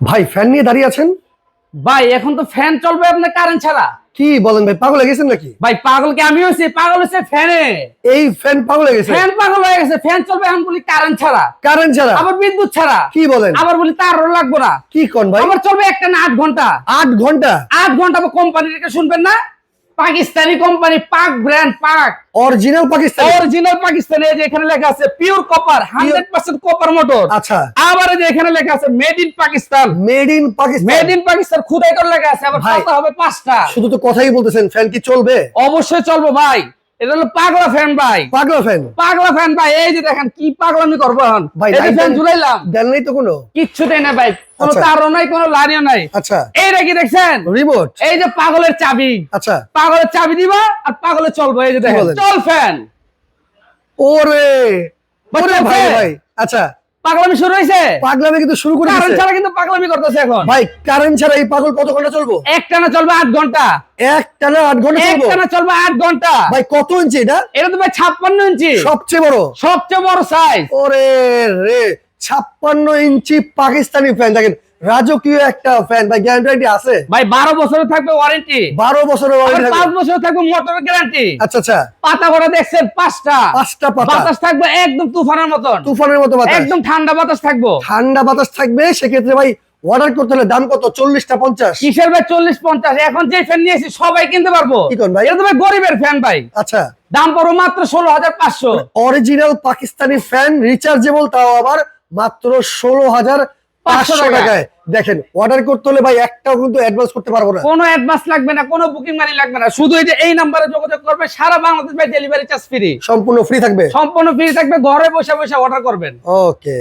ভাই ফ্যান নিয়ে দাঁড়িয়ে আছেন? ভাই এখন তো ফ্যান চলবে আপনার কারেন্ট ছাড়া। কি বলেন ভাই পাগল হয়ে গেছেন নাকি? ভাই পাগল কি আমি হয়েছি পাগল হয়েছে ফ্যানে এই ফ্যান পাগল হয়ে গেছে? ফ্যান পাগল হয়ে গেছে ফ্যান চলবে এখন বলি কারেন্ট ছাড়া। কারেন্ট ছাড়া? আবার বিদ্যুৎ ছাড়া। কি বলেন? আবার বলি তারও লাগবো না। কি কোন ভাই? আবার চলবে একটা না আট ঘণ্টা। আট ঘণ্টা? আট ঘণ্টা কোম্পানির শুনবেন না? Pakistani company Pak brand Pak. Original Pakistan. Original Pakistani যে এখানে লেখা আছে pure copper hundred percent copper motor আচ্ছা। আবার যে এখানে লেখা আছে made in Pakistan made in Pakistan made in Pakistan খুদাই করে লেখা আছে আবার কথা হবে পাঁচটা। শুধু তো কথাই বলতেছেন ফ্যান কি চলবে? অবশ্যই চলবে ভাই। এটা হলো পাগলা ফ্যান ভাই। পাগলা ফ্যান পাগলা ফ্যান ভাই এই যে দেখেন কি পাগলামি করব এখন। ভাই এই ফ্যান ঝুলাইলাম। দেন নাই তো কোনো? কিচ্ছু দেয় না ভাই। কোনো আচ্ছা। তারও নাই কোনো লারিও নাই। আচ্ছা। এইটা কি দেখছেন? রিমোট? এই যে পাগলের চাবি। আচ্ছা। পাগলের চাবি দিবা আর পাগলে চলবো। এই যে দেখেন চল ফ্যান ওরে! ভাই। আচ্ছা। পাগলামি শুরু হয়েছে পাগলামি কিন্তু শুরু করে কারেন্ট ছাড়া কিন্তু পাগলামি করতেছে এখন। ভাই কারেন্ট ছাড়া এই পাগল কত ঘণ্টা চলবো? এক টানা চলবে আট ঘণ্টা। এক টানা আট ঘণ্টা এক টানা চলবে আট ঘণ্টা। ভাই কত ইঞ্চি এটা? এটা তো ভাই ছাপ্পান্ন ইঞ্চি। সবচেয়ে বড়? সবচেয়ে বড় সাইজ ওরে রে। ছাপ্পান্ন ইঞ্চি পাকিস্তানি ফ্যান দেখেন রাজকীয় একটা ফ্যান ভাই গ্যারান্টি আছে? ভাই বারো বছরে থাকবে ওয়ারেন্টি বারো বছরের পাঁচ বছর থাকবে মোটরের গ্যারান্টি আচ্ছা আচ্ছা। পাতা করে দেখছেন পাঁচটা। পাঁচটা পাতা। বাতাস থাকবে একদম তুফানের মতন। তুফানের মতো বাতাস। একদম ঠান্ডা বাতাস থাকব। ঠান্ডা বাতাস থাকবে সেক্ষেত্রে ভাই অর্ডার করতে হলে দাম কত? চল্লিশটা পঞ্চাশ। কিসের ভাই চল্লিশ পঞ্চাশ? এখন যে ফ্যান নিয়েছি সবাই কিনতে পারব। কি ভাই? এটা ভাই গরিবের ফ্যান ভাই। আচ্ছা। দাম পড়ব মাত্র ষোলো হাজার পাঁচশো। অরিজিনাল পাকিস্তানি ফ্যান রিচার্জেবল তাও আবার মাত্র ষোলো হাজার পাঁচশো টাকা। টাকায়। দেখেন অর্ডার করতে হলে ভাই একটাও কিন্তু অ্যাডভান্স করতে পারব না। কোনো অ্যাডভান্স লাগবে না কোনো বুকিং মানি লাগবে না। শুধু এই যে এই নাম্বারে যোগাযোগ করবে সারা বাংলাদেশ ভাই ডেলিভারি চার্জ ফ্রি সম্পূর্ণ ফ্রি থাকবে? সম্পূর্ণ ফ্রি থাকবে ঘরে বসে বসে অর্ডার করবেন। ওকে